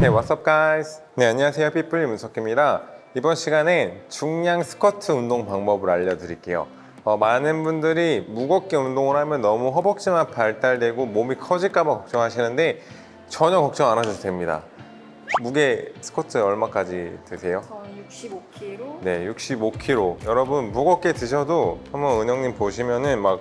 Hey, what's up, guys? 네, 안녕하세요. 삐뿔 문석입니다. 이번 시간엔 중량 스쿼트 운동 방법을 알려드릴게요. 어, 많은 분들이 무겁게 운동을 하면 너무 허벅지만 발달되고 몸이 커질까봐 걱정하시는데 전혀 걱정 안 하셔도 됩니다. 무게 스쿼트 얼마까지 드세요? 저는 65kg. 네, 65kg. 여러분 무겁게 드셔도 한번 은영님 보시면은 막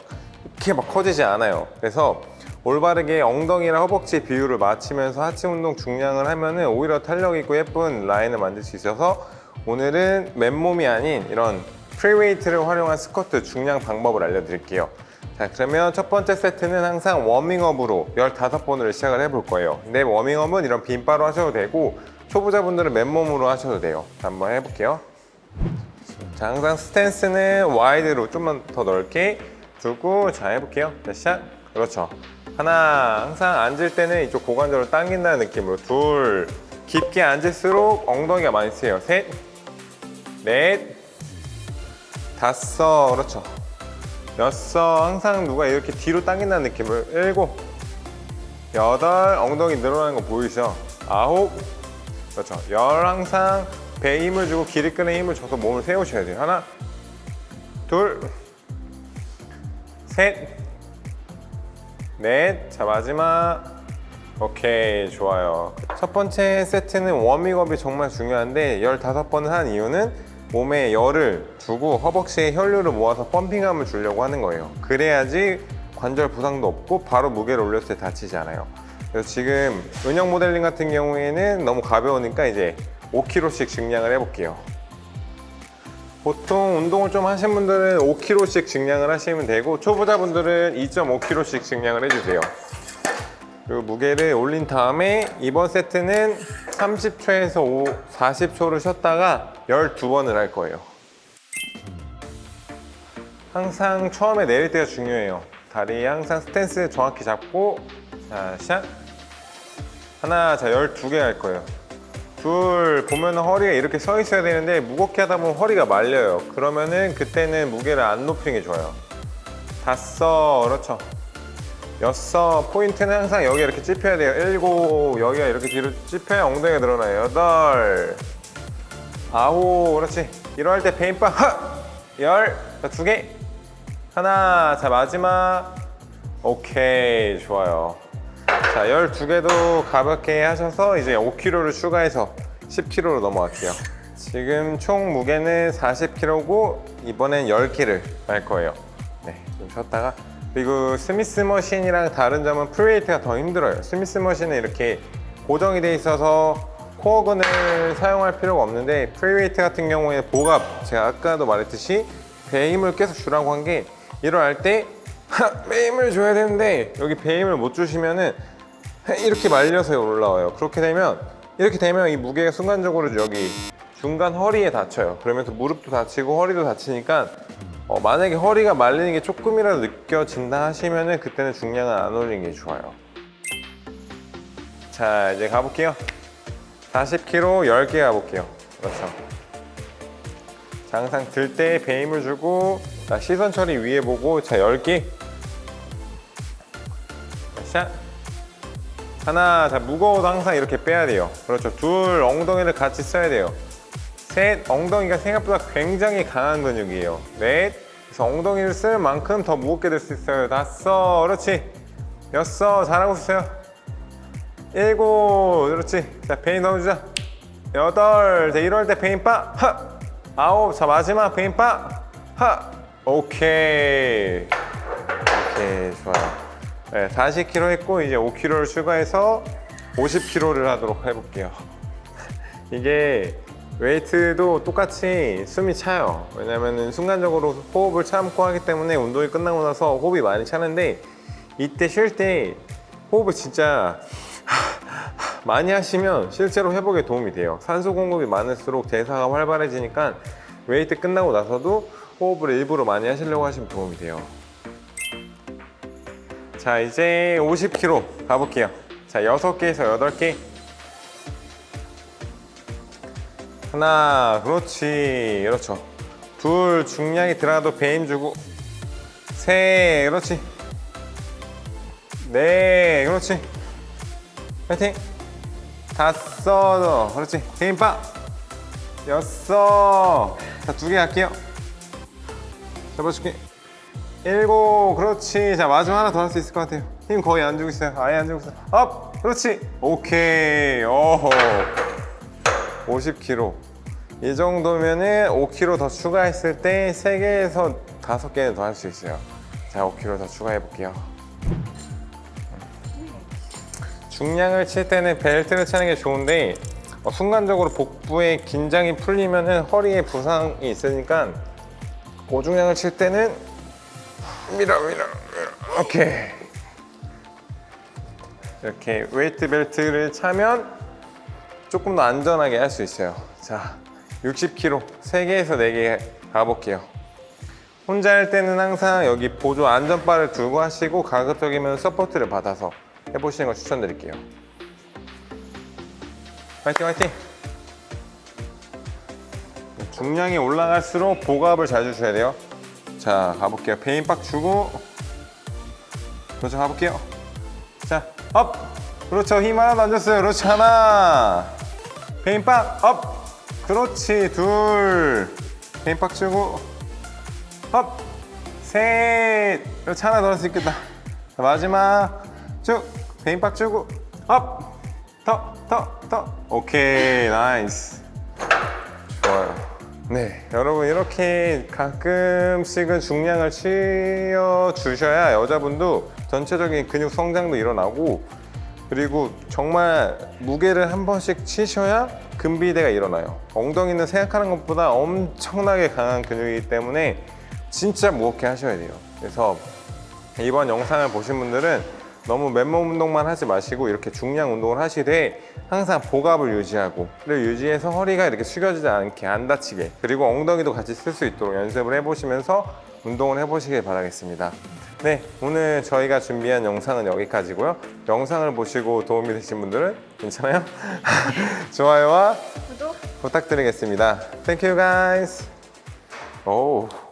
이렇게 막 커지지 않아요. 그래서 올바르게 엉덩이랑 허벅지 비율을 맞추면서 하체 운동 중량을 하면은 오히려 탄력 있고 예쁜 라인을 만들 수 있어서 오늘은 맨몸이 아닌 이런 프리웨이트를 활용한 스쿼트 중량 방법을 알려드릴게요. 자, 그러면 첫 번째 세트는 항상 워밍업으로 15번을 시작을 해볼 거예요. 근데 워밍업은 이런 빈바로 하셔도 되고 초보자분들은 맨몸으로 하셔도 돼요. 자, 한번 해볼게요. 자, 항상 스탠스는 와이드로 좀만 더 넓게 두고 자 해볼게요. 자, 시작. 그렇죠. 하나, 항상 앉을 때는 이쪽 고관절을 당긴다는 느낌으로 둘, 깊게 앉을수록 엉덩이가 많이 쓰여요. 셋, 넷, 다섯, 그렇죠. 여섯, 항상 누가 이렇게 뒤로 당긴다는 느낌으로 일곱, 여덟, 엉덩이 늘어나는 거 보이시죠? 아홉, 그렇죠. 열 항상 배에 힘을 주고 끄는 힘을 줘서 몸을 세우셔야 돼요. 하나, 둘, 셋, 넷. 자 마지막. 오케이 좋아요. 첫 번째 세트는 워밍업이 정말 중요한데 15번을 한 이유는 몸에 열을 두고 허벅지에 혈류를 모아서 펌핑감을 주려고 하는 거예요. 그래야지 관절 부상도 없고 바로 무게를 올렸을 때 다치지 않아요. 그래서 지금 은영 모델링 같은 경우에는 너무 가벼우니까 이제 5kg씩 증량을 해볼게요. 보통 운동을 좀 하신 분들은 5kg씩 증량을 하시면 되고 초보자분들은 2.5kg씩 증량을 해주세요. 그리고 무게를 올린 다음에 이번 세트는 30초에서 5, 40초를 쉬었다가 12번을 할 거예요. 항상 처음에 내릴 때가 중요해요. 다리 항상 스탠스 정확히 잡고 자, 시작. 하나, 자, 12개 할 거예요. 둘 보면은 허리가 이렇게 서 있어야 되는데 무겁게 하다 보면 허리가 말려요. 그러면은 그때는 무게를 안 높이는 게 좋아요. 다섯 그렇죠. 여섯 포인트는 항상 여기 이렇게 찝혀야 돼요. 일곱 여기가 이렇게 뒤로 찝혀야 엉덩이가 늘어나요. 여덟 아홉 그렇지. 이러할 때 베인바 하열두 개. 하나 자 마지막 오케이 좋아요. 자, 12개도 가볍게 하셔서 이제 5kg를 추가해서 10kg로 넘어갈게요. 지금 총 무게는 40kg고 이번엔 10개를 할 거예요. 네, 좀 쉬었다가 그리고 스미스 머신이랑 다른 점은 프리웨이트가 더 힘들어요. 스미스 머신은 이렇게 고정이 돼 있어서 코어근을 사용할 필요가 없는데 프리웨이트 같은 경우에 복압 제가 아까도 말했듯이 배 힘을 계속 주라고 한 게 일어날 때 배 힘을 줘야 되는데 여기 배 힘을 못 주시면은 이렇게 말려서 올라와요. 그렇게 되면 이렇게 되면 이 무게가 순간적으로 여기 중간 허리에 다쳐요. 그러면서 무릎도 다치고 허리도 다치니까 어, 만약에 허리가 말리는 게 조금이라도 느껴진다 하시면은 그때는 중량을 안 올리는 게 좋아요. 자 이제 가볼게요. 40kg 10개 가볼게요. 그렇죠. 자, 항상 들 때배 힘을 주고 자, 시선 처리 위에 보고 자 10개 자, 샷 하나, 자 무거워도 항상 이렇게 빼야 돼요. 그렇죠. 둘, 엉덩이를 같이 써야 돼요. 셋, 엉덩이가 생각보다 굉장히 강한 근육이에요. 넷, 그래서 엉덩이를 쓸 만큼 더 무겁게 들 수 있어요. 다섯, 그렇지. 여섯, 잘하고 있어요. 일곱, 그렇지. 자, 베인 넣어주자. 여덟, 자, 이럴 때 베인 빠, 하. 아홉, 자, 마지막 베인 빠, 하. 오케이. 오케이, 좋아요. 네, 40kg 했고 이제 5kg를 추가해서 50kg를 하도록 해볼게요. 이게 웨이트도 똑같이 숨이 차요. 왜냐면은 순간적으로 호흡을 참고 하기 때문에 운동이 끝나고 나서 호흡이 많이 차는데 이때 쉴 때 호흡을 진짜 많이 하시면 실제로 회복에 도움이 돼요. 산소 공급이 많을수록 대사가 활발해지니까 웨이트 끝나고 나서도 호흡을 일부러 많이 하시려고 하시면 도움이 돼요. 자 이제 50kg 가볼게요. 자 6개에서 8개. 하나 그렇지. 그렇죠. 둘 중량이 들어가도 배임 주고. 셋 그렇지. 네 그렇지. 파이팅. 다섯 그렇지. 힘빡 여섯. 자 두 개 할게요. 잡아줄게 일곱 그렇지. 자 마지막 하나 더 할 수 있을 것 같아요. 힘 거의 안 주고 있어요. 아예 안 주고 있어요. 업! 그렇지. 오케이. 오호 50kg 이 정도면은 5kg 더 추가했을 때 3개에서 5개는 더 할 수 있어요. 자 5kg 더 추가해 볼게요. 중량을 칠 때는 벨트를 차는 게 좋은데 어, 순간적으로 복부에 긴장이 풀리면은 허리에 부상이 있으니까 고중량을 칠 때는 밀어 밀어 밀어 오케이. 이렇게 웨이트 벨트를 차면 조금 더 안전하게 할 수 있어요. 자 60kg 3개에서 4개 가볼게요. 혼자 할 때는 항상 여기 보조 안전바를 두고 하시고 가급적이면 서포트를 받아서 해보시는 걸 추천드릴게요. 화이팅 화이팅! 중량이 올라갈수록 보갑을 잘 주셔야 돼요 자 가볼게요. 베인박 주고. 그렇죠 가볼게요. 자 업! 그렇죠. 힘 하나도 안 줬어요. 그렇지 하나 베인박 업! 그렇지. 둘. 베인박 주고. 업 셋! 그렇지 하나 더 할 수 있겠다. 자, 마지막 쭉. 베인박 주고. 업 더 더 더. 오케이. 나이스. 네, 여러분 이렇게 가끔씩은 중량을 치어 주셔야 여자분도 전체적인 근육 성장도 일어나고 그리고 정말 무게를 한 번씩 치셔야 근비대가 일어나요. 엉덩이는 생각하는 것보다 엄청나게 강한 근육이기 때문에 진짜 무겁게 하셔야 돼요. 그래서 이번 영상을 보신 분들은 너무 맨몸 운동만 하지 마시고 이렇게 중량 운동을 하시되 항상 복압을 유지하고 를 유지해서 허리가 이렇게 숙여지지 않게 안 다치게 그리고 엉덩이도 같이 쓸 수 있도록 연습을 해보시면서 운동을 해보시길 바라겠습니다. 네, 오늘 저희가 준비한 영상은 여기까지고요. 영상을 보시고 도움이 되신 분들은 괜찮아요? 좋아요와 구독 부탁드리겠습니다. Thank you guys. 오.